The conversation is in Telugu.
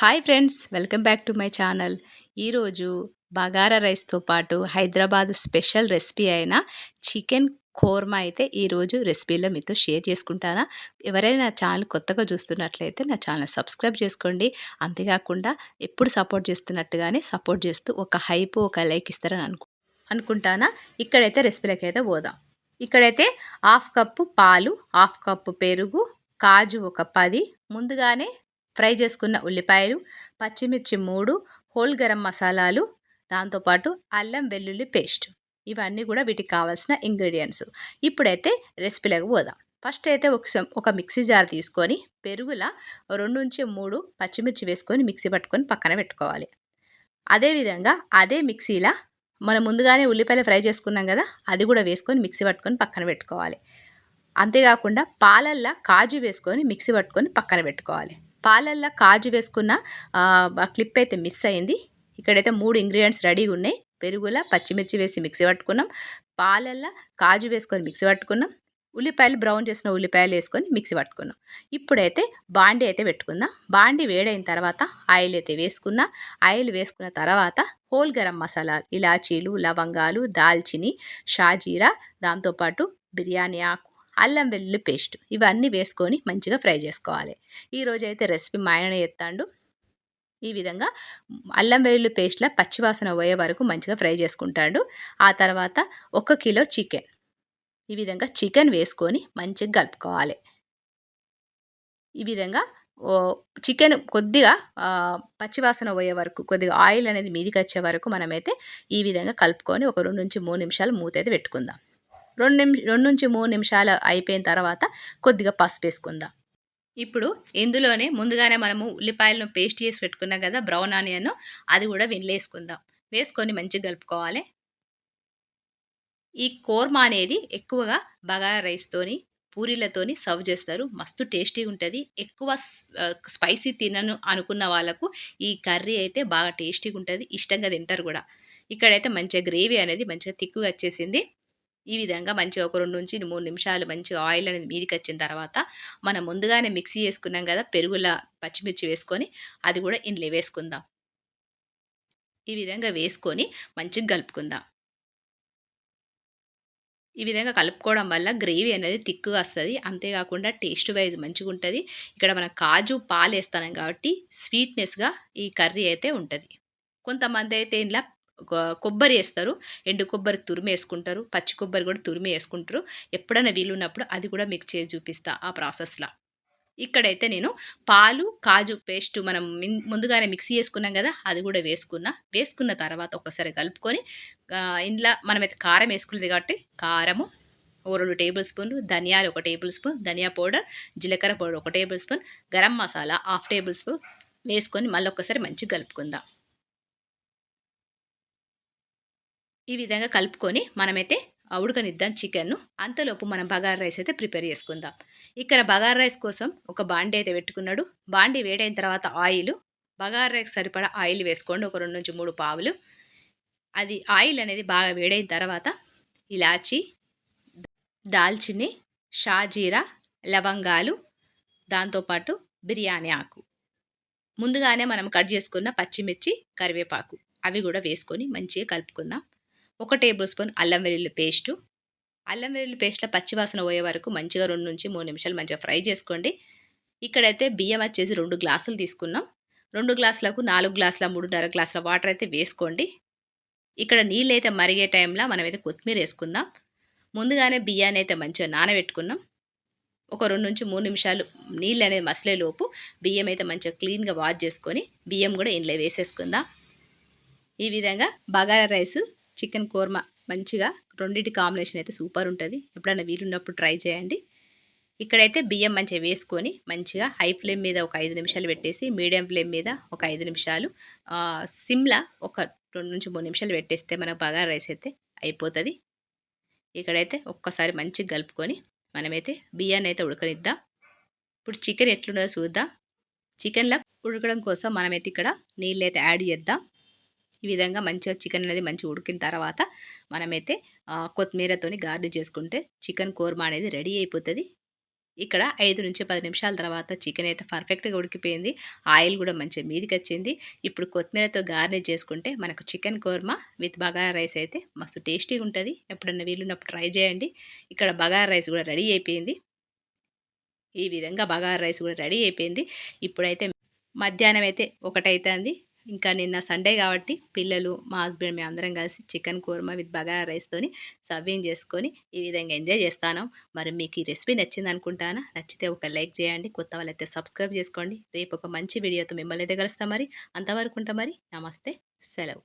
Hi friends welcome back to my channel. ఈరోజు బగారా రైస్తో పాటు హైదరాబాద్ స్పెషల్ రెసిపీ అయిన చికెన్ కోర్మా అయితే ఈరోజు రెసిపీలో మీతో షేర్ చేసుకుంటానా. ఎవరైనా నా ఛానల్ కొత్తగా చూస్తున్నట్లయితే నా ఛానల్ సబ్స్క్రైబ్ చేసుకోండి. అంతేకాకుండా ఎప్పుడు సపోర్ట్ చేస్తున్నట్టుగానే సపోర్ట్ చేస్తూ ఒక హైప్ ఒక లైక్ ఇస్తారని అనుకు అనుకుంటానా. ఇక్కడైతే రెసిపీలకి అయితే పోదాం. ఇక్కడైతే హాఫ్ కప్పు పాలు హాఫ్ కప్పు పెరుగు కాజు ఒక పది. ముందుగానే ఫ్రై చేసుకున్న ఉల్లిపాయలు పచ్చిమిర్చి మూడు హోల్ గరం మసాలాలు దాంతోపాటు అల్లం వెల్లుల్లి పేస్ట్. ఇవన్నీ కూడా వీటికి కావాల్సిన ఇంగ్రీడియంట్స్. ఇప్పుడైతే రెసిపీలకు పోదాం. ఫస్ట్ అయితే ఒక ఒక మిక్సీ జార్ తీసుకొని పెరుగుల రెండు నుంచి మూడు పచ్చిమిర్చి వేసుకొని మిక్సీ పట్టుకొని పక్కన పెట్టుకోవాలి. అదేవిధంగా అదే మిక్సీలో మనం ముందుగానే ఉల్లిపాయలు ఫ్రై చేసుకున్నాం కదా అది కూడా వేసుకొని మిక్సీ పట్టుకొని పక్కన పెట్టుకోవాలి. అంతేకాకుండా పాలల్లో కాజు వేసుకొని మిక్సీ పట్టుకొని పక్కన పెట్టుకోవాలి. పాలల్లో కాజు వేసుకున్న క్లిప్ అయితే మిస్ అయింది. ఇక్కడైతే మూడు ఇంగ్రీడియంట్స్ రెడీగా ఉన్నాయి పెరుగుల పచ్చిమిర్చి వేసి మిక్సీ పట్టుకున్నాం. పాలల్లో కాజు వేసుకొని మిక్సీ పట్టుకున్నాం. ఉల్లిపాయలు బ్రౌన్ చేసిన ఉల్లిపాయలు వేసుకొని మిక్సీ పట్టుకున్నాం. ఇప్పుడైతే బాండీ అయితే పెట్టుకుందాం. బాండీ వేడైన తర్వాత ఆయిల్ అయితే వేసుకున్నా. ఆయిల్ వేసుకున్న తర్వాత హోల్ గరం మసాలా ఇలాచీలు లవంగాలు దాల్చిని షాజీరా దాంతోపాటు బిర్యానీ ఆకు అల్లం వెల్లుల్లి పేస్ట్ ఇవన్నీ వేసుకొని మంచిగా ఫ్రై చేసుకోవాలి. ఈరోజు అయితే రెసిపీ మా ఆయన ఎత్తాడు ఈ విధంగా అల్లం వెల్లుల్లి పేస్ట్లో పచ్చివాసన పోయే వరకు మంచిగా ఫ్రై చేసుకుంటాడు. ఆ తర్వాత ఒక కిలో చికెన్. ఈ విధంగా చికెన్ వేసుకొని మంచిగా కలుపుకోవాలి. ఈ విధంగా చికెన్ కొద్దిగా పచ్చివాసన పోయే వరకు కొద్దిగా ఆయిల్ అనేది మీదికి వచ్చే వరకు మనమైతే ఈ విధంగా కలుపుకొని ఒక రెండు నుంచి మూడు నిమిషాలు మూత అయితే పెట్టుకుందాం. రెండు నిమిష రెండు నుంచి మూడు నిమిషాలు అయిపోయిన తర్వాత కొద్దిగా పసుపు వేసుకుందాం. ఇప్పుడు ఇందులోనే ముందుగానే మనము ఉల్లిపాయలను పేస్ట్ చేసి పెట్టుకున్నాం కదా బ్రౌన్ ఆనియన్ అది కూడా వినలేసుకుందాం వేసుకొని మంచిగా కలుపుకోవాలి. ఈ కోర్మా అనేది ఎక్కువగా బగారా రైస్తోని పూరీలతోని సర్వ్ చేస్తారు. మస్తు టేస్టీగా ఉంటుంది. ఎక్కువ స్పైసీ తినను అనుకున్న వాళ్ళకు ఈ కర్రీ అయితే బాగా టేస్టీగా ఉంటుంది. ఇష్టంగా తింటారు కూడా. ఇక్కడైతే మంచిగా గ్రేవీ అనేది మంచిగా తిక్కుగా వచ్చేసింది. ఈ విధంగా మంచిగా ఒక రెండు నుంచి మూడు నిమిషాలు మంచిగా ఆయిల్ అనేది మీదికి వచ్చిన తర్వాత మనం ముందుగానే మిక్సీ చేసుకున్నాం కదా పెరుగుల పచ్చిమిర్చి వేసుకొని అది కూడా ఇంట్లో వేసుకుందాం. ఈ విధంగా వేసుకొని మంచిగా కలుపుకుందాం. ఈ విధంగా కలుపుకోవడం వల్ల గ్రేవీ అనేది తిక్కుగా వస్తుంది. అంతేకాకుండా టేస్ట్ వైజ్ మంచిగా ఉంటుంది. ఇక్కడ మనం కాజు పాలు వేస్తాం కాబట్టి స్వీట్నెస్గా ఈ కర్రీ అయితే ఉంటుంది. కొంతమంది అయితే ఇంట్లో కొబ్బరి వేస్తారు ఎండు కొబ్బరి తురిమి వేసుకుంటారు పచ్చి కొబ్బరి కూడా తురిమి వేసుకుంటారు ఎప్పుడైనా వీలున్నప్పుడు అది కూడా మిక్స్ చేసి చూపిస్తా ఆ ప్రాసెస్లో. ఇక్కడైతే నేను పాలు కాజు పేస్ట్ మనం ముందుగానే మిక్సీ చేసుకున్నాం కదా అది కూడా వేసుకున్నా. వేసుకున్న తర్వాత ఒకసారి కలుపుకొని ఇంట్లో మనమైతే కారం వేసుకున్నది కాబట్టి కారము ఓ రెండు టేబుల్ స్పూన్లు ధనియాలు ఒక టేబుల్ స్పూన్ ధనియా పౌడర్ జీలకర్ర పౌడర్ ఒక tablespoon garam masala half tablespoon వేసుకొని మళ్ళీ ఒకసారి మంచిగా కలుపుకుందాం. ఈ విధంగా కలుపుకొని మనమైతే ఉడకనిద్దాం చికెన్ను. అంతలోపు మనం బగార్ రైస్ అయితే ప్రిపేర్ చేసుకుందాం. ఇక్కడ బగార్ రైస్ కోసం ఒక బాండీ అయితే పెట్టుకున్నాడు. బాండీ వేడైన తర్వాత ఆయిల్. బగార్ రైస్ సరిపడా ఆయిల్ వేసుకోండి. ఒక రెండు నుంచి మూడు పావులు. అది ఆయిల్ అనేది బాగా వేడైన తర్వాత ఇలాచి దాల్చిని షాజీరా లవంగాలు దాంతోపాటు బిర్యానీ ఆకు. ముందుగానే మనం కట్ చేసుకున్న పచ్చిమిర్చి కరివేపాకు. అవి కూడా వేసుకొని మంచిగా కలుపుకుందాం. ఒక టేబుల్ స్పూన్ అల్లం వెల్లుల్లి పేస్టు. అల్లం వెల్లుల్లి పేస్ట్లో పచ్చివాసన పోయే వరకు మంచిగా రెండు నుంచి మూడు నిమిషాలు మంచిగా ఫ్రై చేసుకోండి. ఇక్కడైతే బియ్యం వచ్చేసి రెండు గ్లాసులు తీసుకున్నాం. రెండు గ్లాసులకు నాలుగు గ్లాసుల మూడున్నర గ్లాసుల వాటర్ అయితే వేసుకోండి. ఇక్కడ నీళ్ళు అయితే మరిగే టైంలో మనమైతే కొత్తిమీర వేసుకుందాం. ముందుగానే బియ్యాన్ని అయితే మంచిగా నానబెట్టుకున్నాం. ఒక రెండు నుంచి మూడు నిమిషాలు నీళ్ళు అనేది మసలే లోపు బియ్యం అయితే మంచిగా క్లీన్గా వాష్ చేసుకొని బియ్యం కూడా ఇంట్లో వేసేసుకుందాం. ఈ విధంగా బగారా రైస్ చికెన్ కోర్మా మంచిగా రెండింటి కాంబినేషన్ అయితే సూపర్ ఉంటుంది. ఎప్పుడైనా వీలున్నప్పుడు ట్రై చేయండి. ఇక్కడైతే బియ్యం మంచిగా వేసుకొని మంచిగా హై ఫ్లేమ్ మీద ఒక ఐదు నిమిషాలు పెట్టేసి మీడియం ఫ్లేమ్ మీద ఒక ఐదు నిమిషాలు సిమ్లా ఒక రెండు నుంచి మూడు నిమిషాలు పెట్టేస్తే మనకు బాగా రైస్ అయితే అయిపోతుంది. ఇక్కడైతే ఒక్కసారి మంచిగా కలుపుకొని మనమైతే బియ్యాన్ని అయితే ఉడకనిద్దాం. ఇప్పుడు చికెన్ ఎట్లున్నదో చూద్దాం. చికెన్లో ఉడకడం కోసం మనమైతే ఇక్కడ నీళ్ళు అయితే యాడ్ చేద్దాం. ఈ విధంగా మంచిగా చికెన్ అనేది మంచిగా ఉడికిన తర్వాత మనమైతే కొత్తిమీరతోని గార్నిష్ చేసుకుంటే చికెన్ కోర్మా అనేది రెడీ అయిపోతుంది. ఇక్కడ ఐదు నుంచి పది నిమిషాల తర్వాత చికెన్ అయితే పర్ఫెక్ట్గా ఉడికిపోయింది. ఆయిల్ కూడా మంచిగా మీదికి వచ్చింది. ఇప్పుడు కొత్తిమీరతో గార్నిష్ చేసుకుంటే మనకు chicken korma with bagara rice అయితే మస్తు టేస్టీగా ఉంటుంది. ఎప్పుడన్నా వీలున్నప్పుడు ట్రై చేయండి. ఇక్కడ బగారా రైస్ కూడా రెడీ అయిపోయింది. ఈ విధంగా బగారా రైస్ కూడా రెడీ అయిపోయింది. ఇప్పుడైతే మధ్యాహ్నం అయితే ఒకటైతుంది. ఇంకా నిన్న సండే కాబట్టి పిల్లలు మా హస్బెండ్ మేము అందరం కలిసి చికెన్ కూర్మా విత్ బగారా రైస్తోని సర్వింగ్ చేసుకొని ఈ విధంగా ఎంజాయ్ చేస్తాను. మరి మీకు ఈ రెసిపీ నచ్చింది అనుకుంటానా? నచ్చితే ఒక లైక్ చేయండి. కొత్త వాళ్ళైతే సబ్స్క్రైబ్ చేసుకోండి. రేపు ఒక మంచి వీడియోతో మిమ్మల్ని అయితే కలుస్తాం మరి. అంతవరకు ఉంటాం మరి. నమస్తే. సెలవు.